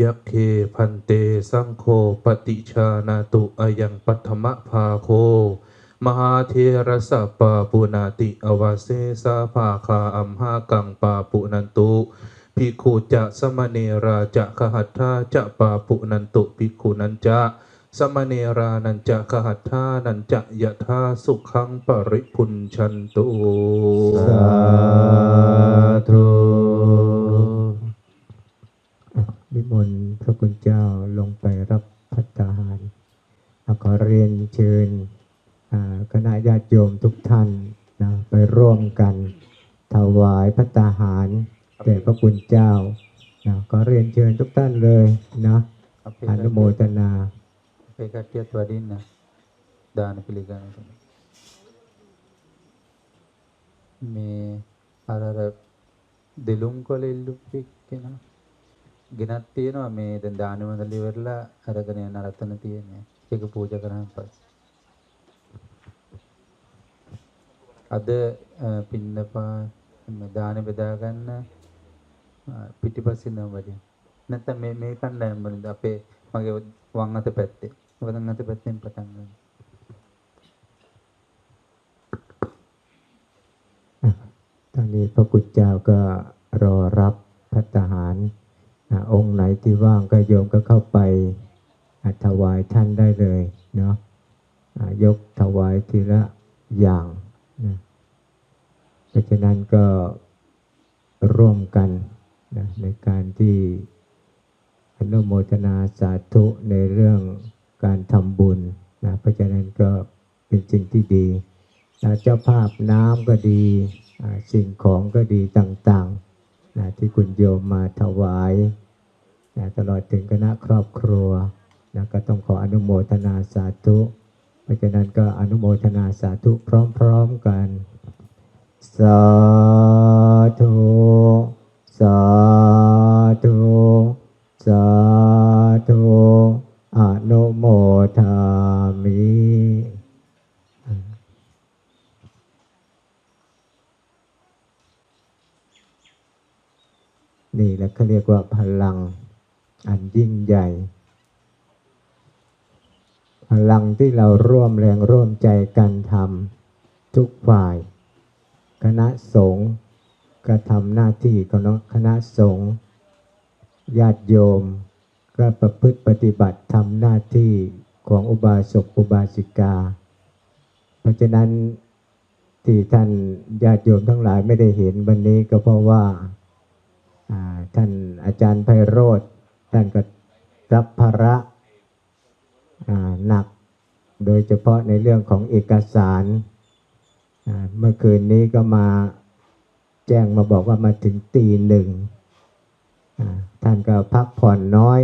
ยักเคพันเตสังโฆปฏิชานาตุอายังปัทมภาโค มหาเทระสะปาปุนาติอวาเสสาภาคาอัมหากังปาปุนันตุภิกขุจะสมเนราจะขหัตถาจะปาปุนันตุภิกขุนันจะสมเนรานันจะขหัตถานันจะยะธาสุขังปริพุนชันตุสาธุอะนิ มนต์พระคุณเจ้าลงไปรับพัฒนาหารขอเรียนเชิญคณะญาติโยมทุกท่านนะไปร่วมกันถวายพัฒนาหารแด่พระคุณเจ้านะก็เรียนเชิญทุกท่านเลยนะอนุโมทนาไปกัดเทียตัวดินนะดานพิลิกันมีอะไรดิลุงก็เลยลุกไปกันนะ ගෙනත් තියෙනවා මේ දැන් දාන වන්දන ඉවරලා අරගෙන යන අරතන තියෙන්නේ ඒක පූජා කරාන් පස්සේ අද පින්නපා දාන බෙදා ගන්න අ, පිටිපස්සේ නම් වඩින්න නැත්නම් මේ මේ කණ්ඩායම් වලින්ද අපේ මගේ වම් අත පැත්තේ වම් අත පැත්තෙන් පටන් ගන්න. ตอนนี้พระคุณเจ้าก็รอรับพัฒหาร องค์ไหนที่ว่างก็โยมก็เข้าไปถวายท่านได้เลยเนาะยกถวายทีละอย่างนะเพราะฉะนั้นก็ร่วมกันนะในการที่อนุโมทนาสาธุในเรื่องการทำบุญนะเพราะฉะนั้นก็เป็นสิ่งที่ดีนะเจ้าภาพน้ำก็ดี สิ่งของก็ดีต่างๆ นะที่คุณโยมมาถวายนะตลอดถึงคณะครอบครัวนะก็ต้องขออนุโมทนาสาธุ เพราะฉะนั้นก็อนุโมทนาสาธุพร้อมๆกัน สาธุ สาธุ สาธุ อนุโมทามิ นี่แหละเขาเรียกว่าพลังอันยิ่งใหญ่ พลัง ที่เราร่วมแรงร่วมใจกันทำทุกฝ่าย คณะสงฆ์ก็ทำหน้าที่ของคณะสงฆ์ญาติโยม ก็ประพฤติปฏิบัติทำหน้าที่ของอุบาสกอุบาสิกา เพราะฉะนั้นที่ท่านญาติโยมทั้งหลายไม่ได้เห็นวันนี้ก็เพราะว่าท่านอาจารย์ไพโรธท่านก็รับภาระหนัก โดยเฉพาะในเรื่องของเอกสาร เมื่อคืนนี้ก็มาแจ้งมาบอกว่ามาถึงตีหนึ่ง ท่านก็พักผ่อนน้อย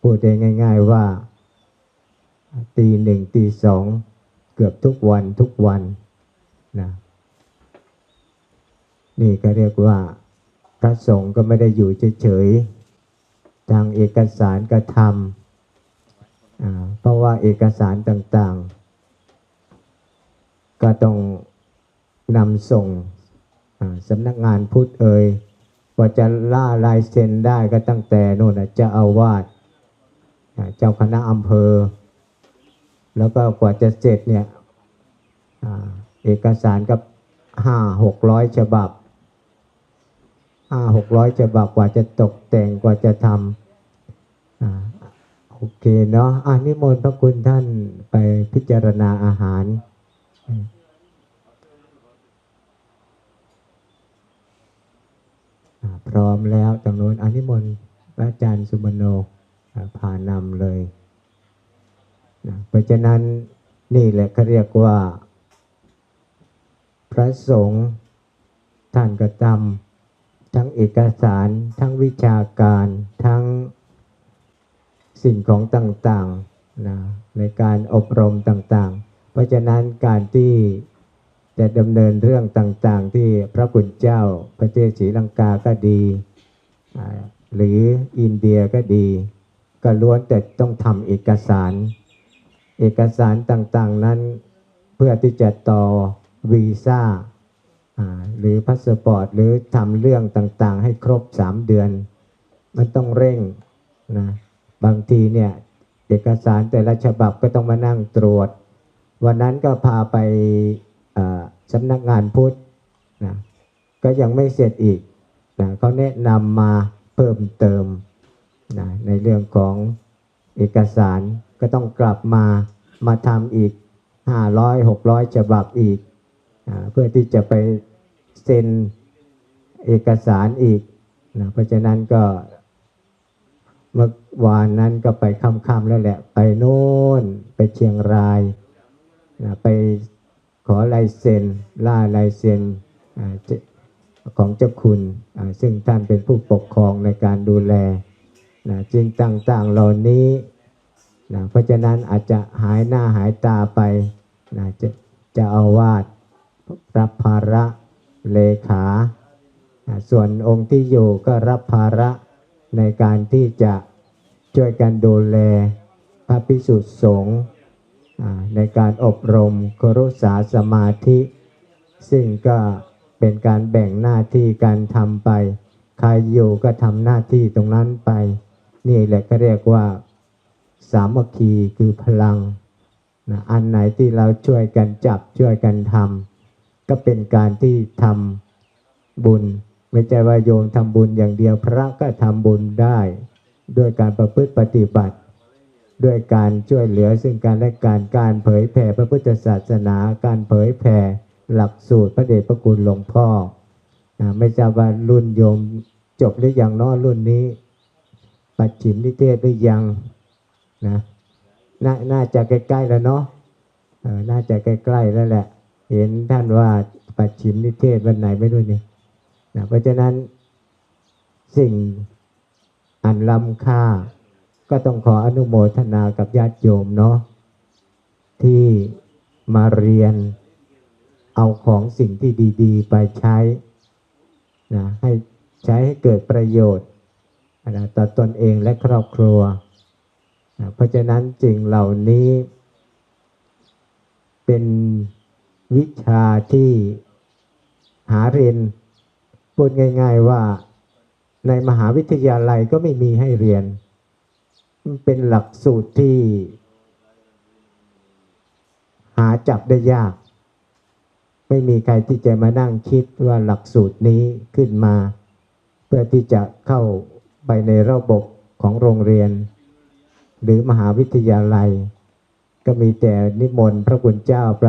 พูดได้ง่าย ๆว่า ตีหนึ่งตีสองเกือบทุกวันทุกวันนะนี่ก็เรียกว่าพระสงฆ์ก็ไม่ได้อยู่เฉยๆ ทางเอกสารก็ทำ เพราะว่าเอกสารต่างๆ ก็ต้องนำส่งสำนักงานพุทธเอ่ยกว่าจะล่าลายเซ็นได้ก็ตั้งแต่โน่นน่ะเอาวาสเจ้าคณะอำเภอ แล้วก็กว่าจะเสร็จเนี่ยอเอกสารก็ห้าหกร้อยฉบับห้าหกร้อยฉบับกว่าจะตกแต่งกว่าจะทำ โอเคเนาะอ่านิมนต์พระคุณท่านไปพิจารณาอาหารพร้อมแล้วตรงโน้นอานิมนต์พระอาจารย์สุมโนอ่าพานำเลยนะเพราะฉะนั้นนี่แหละเขาเรียกว่า พระสงฆ์ท่านก็ทำทั้งเอกสาร ทั้งวิชาการทั้ง สิ่งของต่างๆนะในการอบรมต่างๆ เพราะฉะนั้นการที่จะดำเนินเรื่องต่างๆ ที่พระคุณเจ้าประเทศศรีลังกาก็ดี หรืออินเดียก็ดี ก็ล้วนแต่ต้องทำเอกสาร เอกสารต่างๆนั้นเพื่อที่จะต่อวีซ่าอ่าหรือพาสปอร์ต หรือทำเรื่องต่างๆ ให้ครบ 3 เดือน มันต้องเร่งนะ บางทีเนี่ยเอกสารแต่ละฉบับก็ต้องมานั่งตรวจ วันนั้นก็พาไปสำนักงานพุทธนะก็ยังไม่เสร็จอีกนะเขาแนะนำมาเพิ่มเติมนะในเรื่องของเอกสารก็ต้องกลับมามาทำอีก 500 600 ฉบับอีกนะเพื่อที่จะไปเซ็นเอกสารอีกนะเพราะฉะนั้นก็เมื่อ วานนั้นก็ไปค่ำๆแล้วแหละ ไปโน่นไปเชียงรายนะไปขอลายเซ็นล่าลายเซ็นอของเจ้าคุณซึ่งท่านเป็นผู้ปกครองในการดูแลนะจึงต่างๆเหล่านี้นะเพราะฉะนั้นอาจจะหายหน้าหายตาไปนะจะจะเอาวาดรับภาระเลขาอ่าส่วนองค์ที่อยู่ก็รับภาระในการที่จะ ช่วยกันดูแลพระพิสุสงฆ์ในการอบรมครุษาสมาธิ ซึ่งก็เป็นการแบ่งหน้าที่การทำไป ใครอยู่ก็ทำหน้าที่ตรงนั้นไป นี่แหละก็เรียกว่า สามัคคีคือพลังนะอันไหนที่เราช่วยกันจับช่วยกันทำก็เป็นการที่ทำบุญ ไม่ใช่ว่าโยมทำบุญอย่างเดียวพระก็ทำบุญได้ ด้วยการประพฤติปฏิบัติ ด้วยการช่วยเหลือซึ่งการและการการเผยแผ่พระพุทธศาสนา การเผยแผ่หลักสูตรพระเดชพระคุณหลวงพ่อไม่ทราบว่ารุ่นโยมจบหรือยังเน้อรุ่นนี้ ปัจฉิมนิเทศหรือยังนะนน่าจะใกล้ๆแล้วเนาะน่าจะใกล้ๆแล้วแหละ เห็นท่านว่าปัจฉิมนิเทศวันไหนไม่รู้นี่นะเพราะฉะนั้นสิ่ง อันล้ำค่า ก็ต้องขออนุโมทนากับญาติโยมเนาะที่มาเรียนเอาของสิ่งที่ดีๆ ไปใช้นะให้ใช้ให้เกิดประโยชน์นะต่อตนเองและครอบครัวนะเพราะฉะนั้นสิ่งเหล่านี้ เป็นวิชาที่หาเรียนพูดง่าย ๆว่า ในมหาวิทยาลัยก็ไม่มีให้เรียน มันเป็นหลักสูตรที่ หาจับได้ยาก ไม่มีใครที่จะมานั่งคิดว่าหลักสูตรนี้ขึ้นมา เพื่อที่จะเข้าไปในระบบของโรงเรียน หรือมหาวิทยาลัย ก็มีแต่นิมนต์พระคุณเจ้าไป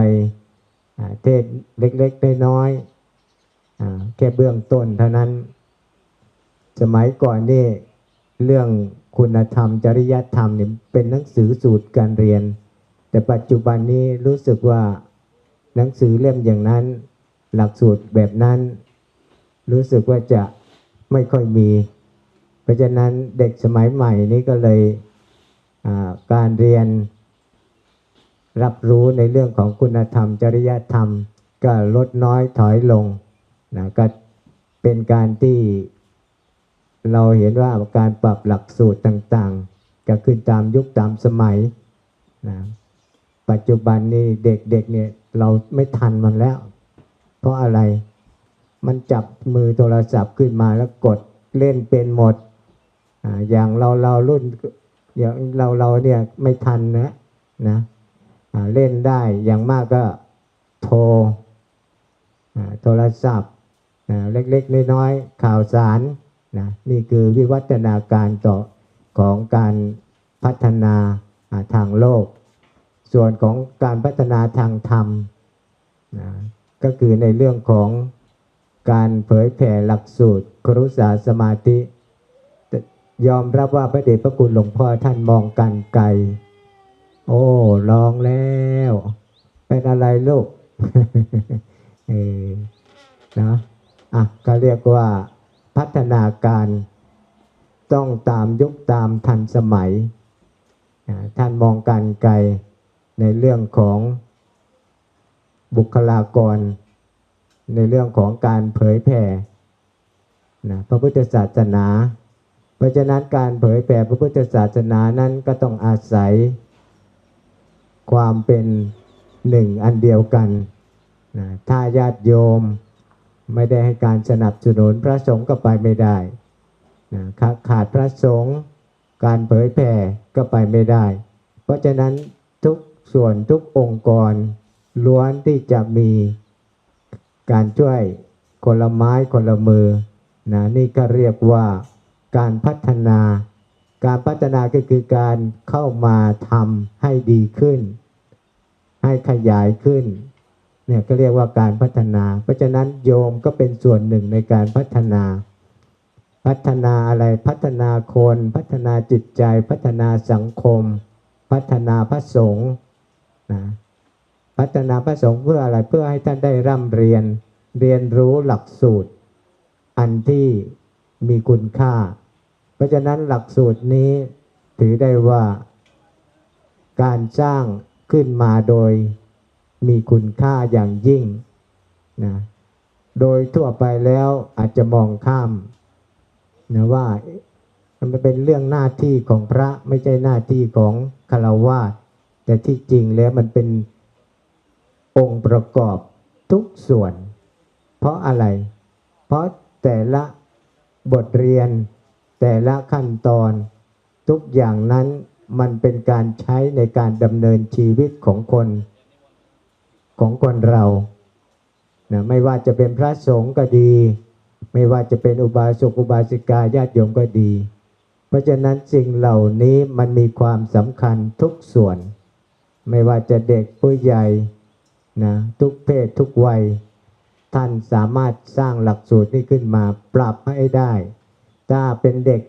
เทศเล็กๆน้อยๆอ่าแค่เบื้องต้นเท่านั้น สมัยก่อนนี่เรื่องคุณธรรมจริยธรรมเนี่ยเป็นหนังสือสูตรการเรียน แต่ปัจจุบันนี้รู้สึกว่าหนังสือเล่มอย่างนั้น หลักสูตรแบบนั้น รู้สึกว่าจะไม่ค่อยมี เพราะฉะนั้นเด็กสมัยใหม่นี้ก็เลยการเรียน รับรู้ในเรื่องของคุณธรรม จริยธรรม ก็ลดน้อยถอยลงนะก็เป็นการที่ เราเห็นว่าการปรับหลักสูตรต่างๆ ก็ขึ้นตามยุคตามสมัยนะปัจจุบันนี้เด็กๆเนี่ยเราไม่ทันมันแล้ว เพราะอะไรมันจับมือโทรศัพท์ขึ้นมาแล้วกดเล่นเป็นหมดออย่างเราเรารุ่นอย่างเราเราเนี่ยไม่ทันนะนะเล่นได้อย่างมากก็โทรโทรศัพท์เล็กๆน้อยๆข่าวสาร นะนี่คือวิวัฒนาการต่อของการพัฒนาทางโลก ส่วนของการพัฒนาทางธรรมนะก็คือในเรื่องของการเผยแผ่หลักสูตรครุษาสมาธิ ยอมรับว่าพระเดชพระคุณหลวงพ่อท่านมองกันไกล โอ้ลองแล้ว เป็นอะไรลูกเออนะอะก็เรียกว่า พัฒนาการต้องตามยุคตามทันสมัย ท่านมองการไกลในเรื่องของบุคลากร ในเรื่องของการเผยแผ่นะพระพุทธศาสนา เพราะฉะนั้นการเผยแผ่พระพุทธศาสนานั้นก็ต้องอาศัย ความเป็นหนึ่งอันเดียวกันนะถ้าญาติโยม ไม่ได้ให้การสนับสนุนพระสงฆ์ก็ไปไม่ได้นะขาขาดพระสงฆ์การเผยแผ่ก็ไปไม่ได้ เพราะฉะนั้นทุกส่วนทุกองค์กร ล้วนที่จะมีการช่วยคนละไม้คนละมือนะนี่ก็เรียกว่าการพัฒนา การพัฒนาก็คือการเข้ามาทำให้ดีขึ้น ให้ขยายขึ้น เนี่ยก็เรียกว่าการพัฒนา เพราะฉะนั้นโยมก็เป็นส่วนหนึ่งในการพัฒนา พัฒนาอะไรพัฒนาคน พัฒนาจิตใจ พัฒนาสังคม พัฒนาพระสงฆ์นะพัฒนาพระสงฆ์เพื่ออะไรเพื่อให้ท่านได้ร่ำเรียน เรียนรู้หลักสูตร อันที่มีคุณค่า เพราะฉะนั้นหลักสูตรนี้ถือได้ว่าการสร้างขึ้นมาโดย มีคุณค่าอย่างยิ่งนะโดยทั่วไปแล้วอาจจะมองข้ามนะว่ามันเป็นเรื่องหน้าที่ของพระไม่ใช่หน้าที่ของคารวาสแต่ที่จริงแล้วมันเป็นองค์ประกอบทุกส่วน เพราะอะไร เพราะแต่ละบทเรียน แต่ละขั้นตอน ทุกอย่างนั้นมันเป็นการใช้ในการดำเนินชีวิตของคน ของคนเรานะไม่ว่าจะเป็นพระสงฆ์ก็ดี ไม่ว่าจะเป็นอุบาสกอุบาสิกาญาติโยมก็ดี เพราะฉะนั้นสิ่งเหล่านี้มันมีความสำคัญทุกส่วน ไม่ว่าจะเด็กผู้ใหญ่นะทุกเพศทุกวัย ท่านสามารถสร้างหลักสูตรนี้ขึ้นมาปรับให้ได้ ถ้าเป็นเด็ก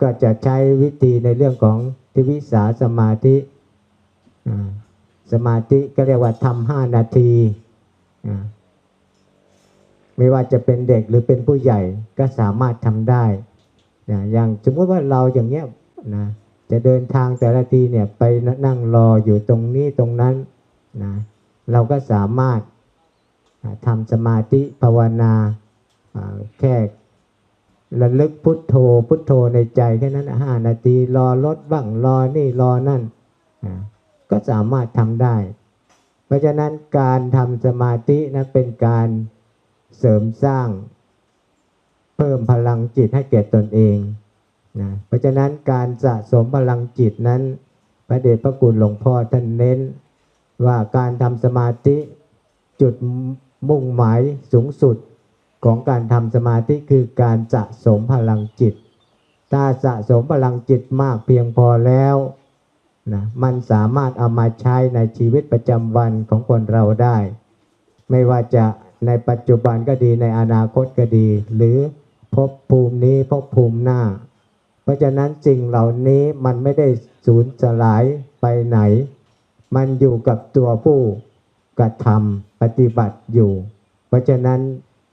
ก็จะใช้วิธีในเรื่องของทิวิสาสมาธิ สมาธิก็เรียกว่าทำห้านาทีไม่ว่าจะเป็นเด็กหรือเป็นผู้ใหญ่ก็สามารถทำได้นะอย่างสมมติว่าเราอย่างเงี้ยนะจะเดินทางแต่ละทีเนี่ยไปนั่งรออยู่ตรงนี้ตรงนั้นนะเราก็สามารถทำสมาธิภาวนาแค่ระลึกพุทโธพุทโธในใจแค่นั้นห้านาทีรอรถบ้างรอนี่รอนั่นอ ก็สามารถทำได้ เพราะฉะนั้นการทำสมาธินะเป็นการเสริมสร้าง เพิ่มพลังจิตให้แก่ตนเองนะเพราะฉะนั้นการสะสมพลังจิตนั้น พระเดชพระคุณหลวงพ่อท่านเน้น ว่าการทำสมาธิจุดมุ่งหมายสูงสุดของการทำสมาธิคือการสะสมพลังจิต ถ้าสะสมพลังจิตมากเพียงพอแล้ว นะมันสามารถเอามาใช้ในชีวิตประจำวันของคนเราได้ ไม่ว่าจะในปัจจุบันก็ดีในอนาคตก็ดี หรือภพภูมินี้ภพภูมิหน้า เพราะฉะนั้นสิ่งเหล่านี้มันไม่ได้สูญสลายไปไหน มันอยู่กับตัวผู้กระทำปฏิบัติอยู่ เพราะฉะนั้น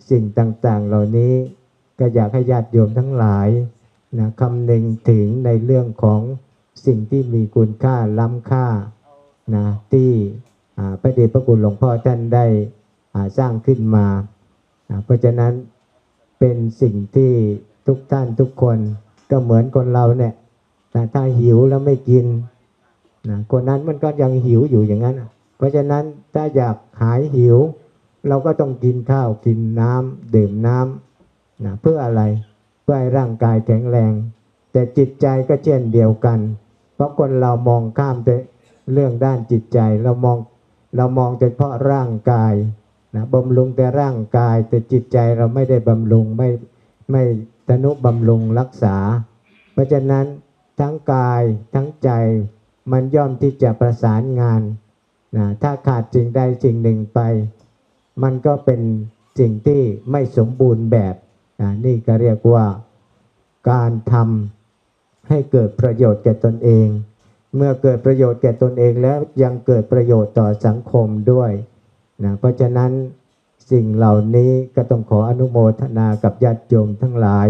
สิ่งต่างๆเหล่านี้ก็อยากให้ญาติโยมทั้งหลายนะคำนึงถึงในเรื่องของ สิ่งที่มีคุณค่าล้ำค่านะที่พระเดชพระคุณหลวงพ่อท่านได้สร้างขึ้นมา เพราะฉะนั้นเป็นสิ่งที่ทุกท่านทุกคนก็เหมือนคนเราเนี่ยถ้าหิวแล้วไม่กินนะคนนั้นมันก็ยังหิวอยู่อย่างนั้น เพราะฉะนั้นถ้าอยากหายหิว เราก็ต้องกินข้าวกินน้ำดื่มน้ำนะเพื่ออะไรเพื่อให้ร่างกายแข็งแรง แต่จิตใจก็เช่นเดียวกัน เพราะคนเรามองข้ามแต่เรื่องด้านจิตใจ เรามองเรามองแต่เฉพาะร่างกายนะบำรุงแต่ร่างกาย แต่จิตใจเราไม่ได้บำรุงไม่ไม่ตนุบำรุงรักษา เพราะฉะนั้นทั้งกายทั้งใจมันย่อมที่จะประสานงานนะถ้าขาดสิ่งใดสิ่งหนึ่งไป มันก็เป็นสิ่งที่ไม่สมบูรณ์แบบนะนี่ก็เรียกว่าการทำ ให้เกิดประโยชน์แก่ตนเอง เมื่อเกิดประโยชน์แก่ตนเองแล้วยังเกิดประโยชน์ต่อสังคมด้วยนะเพราะฉะนั้นสิ่งเหล่านี้ก็ต้องขออนุโมทนากับญาติโยมทั้งหลาย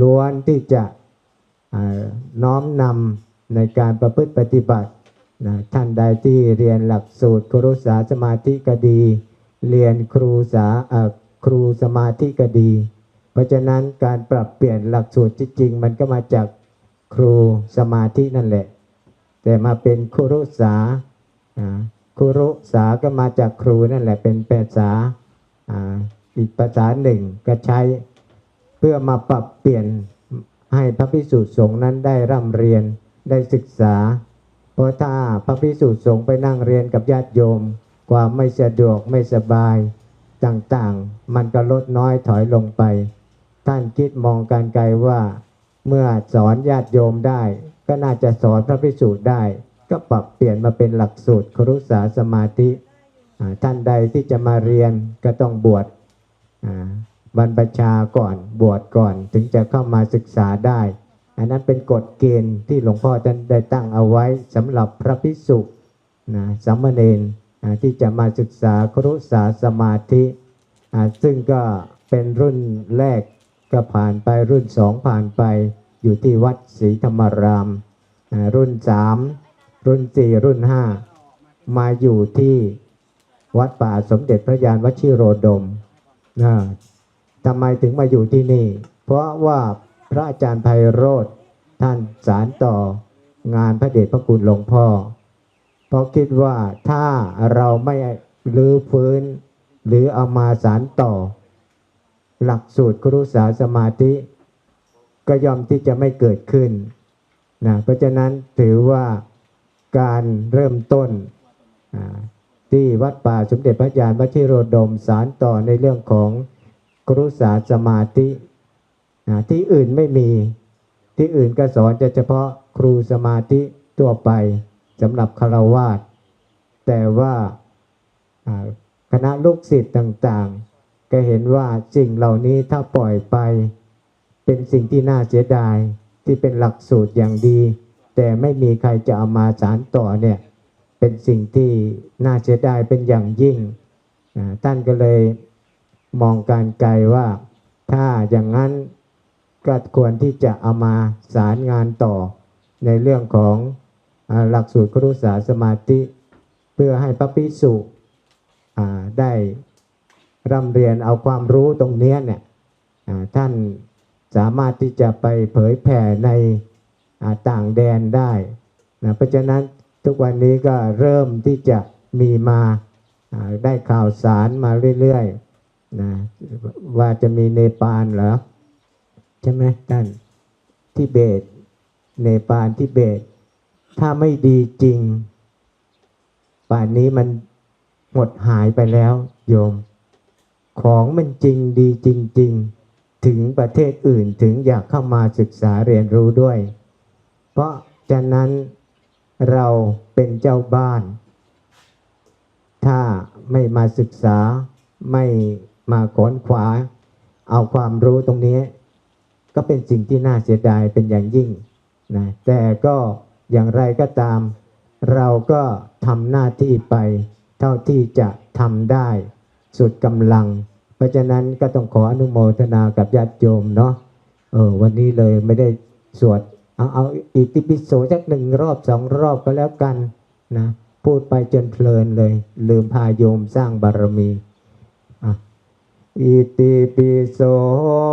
ล้วนที่จะน้อมนำในการประพฤติปฏิบัตินะท่านใดที่เรียนหลักสูตรครุสาสมาธิก็ดี เรียนครูสาอ่าครูสมาธิก็ดี เพราะฉะนั้นการปรับเปลี่ยนหลักสูตรที่จริงมันก็มาจาก ครูสมาธินั่นแหละ แต่มาเป็นครุสาอ่าครุสาก็มาจากครูนั่นแหละเป็นภาษาอ่าอีกภาษาหนึ่งก็ใช้เพื่อมาปรับเปลี่ยนให้พระพิสุสงฆ์นั้นได้ร่ำเรียนได้ศึกษา เพราะถ้าพระพิสุสงฆ์ไปนั่งเรียนกับญาติโยม ความไม่สะดวกไม่สบายต่างๆ มันก็ลดน้อยถอยลงไป ท่านคิดมองการไกลว่า เมื่อสอนญาติโยมได้ ก็น่าจะสอนพระพิสุได้ ก็ปรับเปลี่ยนมาเป็นหลักสูตรครุสาสมาธิท่านใดที่จะมาเรียนก็ต้องบวชบรรพชาก่อนบวชก่อนถึงจะเข้ามาศึกษาได้ อันนั้นเป็นกฎเกณฑ์ที่หลวงพ่อท่านได้ตั้งเอาไว้สำหรับพระพิสุนะสามเณรที่จะมาศึกษาครุสาสมาธิ ซึ่งก็เป็นรุ่นแรก ก็ผ่านไปรุ่นสองผ่านไปอยู่ที่วัดศรีธรรมาราม รุ่นสามรุ่นสี่รุ่นห้ามาอยู่ที่วัดป่าสมเด็จพระยานวชิโรดมนะทำไมถึงมาอยู่ที่นี่ เพราะว่าพระอาจารย์ไพโรธท่านสารต่องานพระเดชพระคุณหลวงพ่อ เพราะคิดว่าถ้าเราไม่รื้อฟื้น หรือเอามาสารต่อ หลักสูตรครุสาสมาธิก็ย่อมที่จะไม่เกิดขึ้นนะเพราะฉะนั้นถือว่าการเริ่มต้นที่วัดป่าสมเด็จพระยานวชิโรดมสารต่อในเรื่องของครุสาสมาธิที่อื่นไม่มีที่อื่นก็สอนจะเฉพาะครูสมาธิทั่วไปสำหรับคารวาสแต่ว่าอ่าคณะลูกศิษย์ต่างๆ ก็เห็นว่าสิ่งเหล่านี้ถ้าปล่อยไป เป็นสิ่งที่น่าเสียดายที่เป็นหลักสูตรอย่างดี แต่ไม่มีใครจะเอามาสานต่อเนี่ยเป็นสิ่งที่น่าเสียดายเป็นอย่างยิ่งท่านก็เลยมองการไกลว่าถ้าอย่างนั้นก็ควรที่จะเอามาสารงานต่อ ในเรื่องของอหลักสูตรครุสาสมาธิ เพื่อให้พระภิกษุได้ ร่ำเรียนเอาความรู้ตรงนี้เนี่ยท่านสามารถที่จะไปเผยแผ่ในต่างแดนได้นะเพราะฉะนั้นทุกวันนี้ก็เริ่มที่จะมีมาอ่าได้ข่าวสารมาเรื่อยๆนะว่าจะมีเนปาลเหรอใช่ไหมท่านทิเบต เนปาลทิเบต ถ้าไม่ดีจริง ป่านนี้มันหมดหายไปแล้วโยม ของมันจริงดีจริง ๆ ถึงประเทศอื่นถึงอยากเข้ามาศึกษาเรียนรู้ด้วย เพราะฉะนั้นเราเป็นเจ้าบ้าน ถ้าไม่มาศึกษาไม่มาขนขวา เอาความรู้ตรงนี้ ก็เป็นสิ่งที่น่าเสียดายเป็นอย่างยิ่งนะแต่ก็อย่างไรก็ตาม เราก็ทำหน้าที่ไป เท่าที่จะทำได้ สุดกำลัง เพราะฉะนั้นก็ต้องขออนุโมทนากับญาติโยมเนาะเออวันนี้เลยไม่ได้สวดเอาเอาอิติปิโสสักหนึ่งรอบสองรอบก็แล้วกันนะพูดไปจนเพลินเลย ลืมพาโยมสร้างบารมีอิติปิโส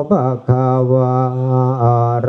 ภะคะวะ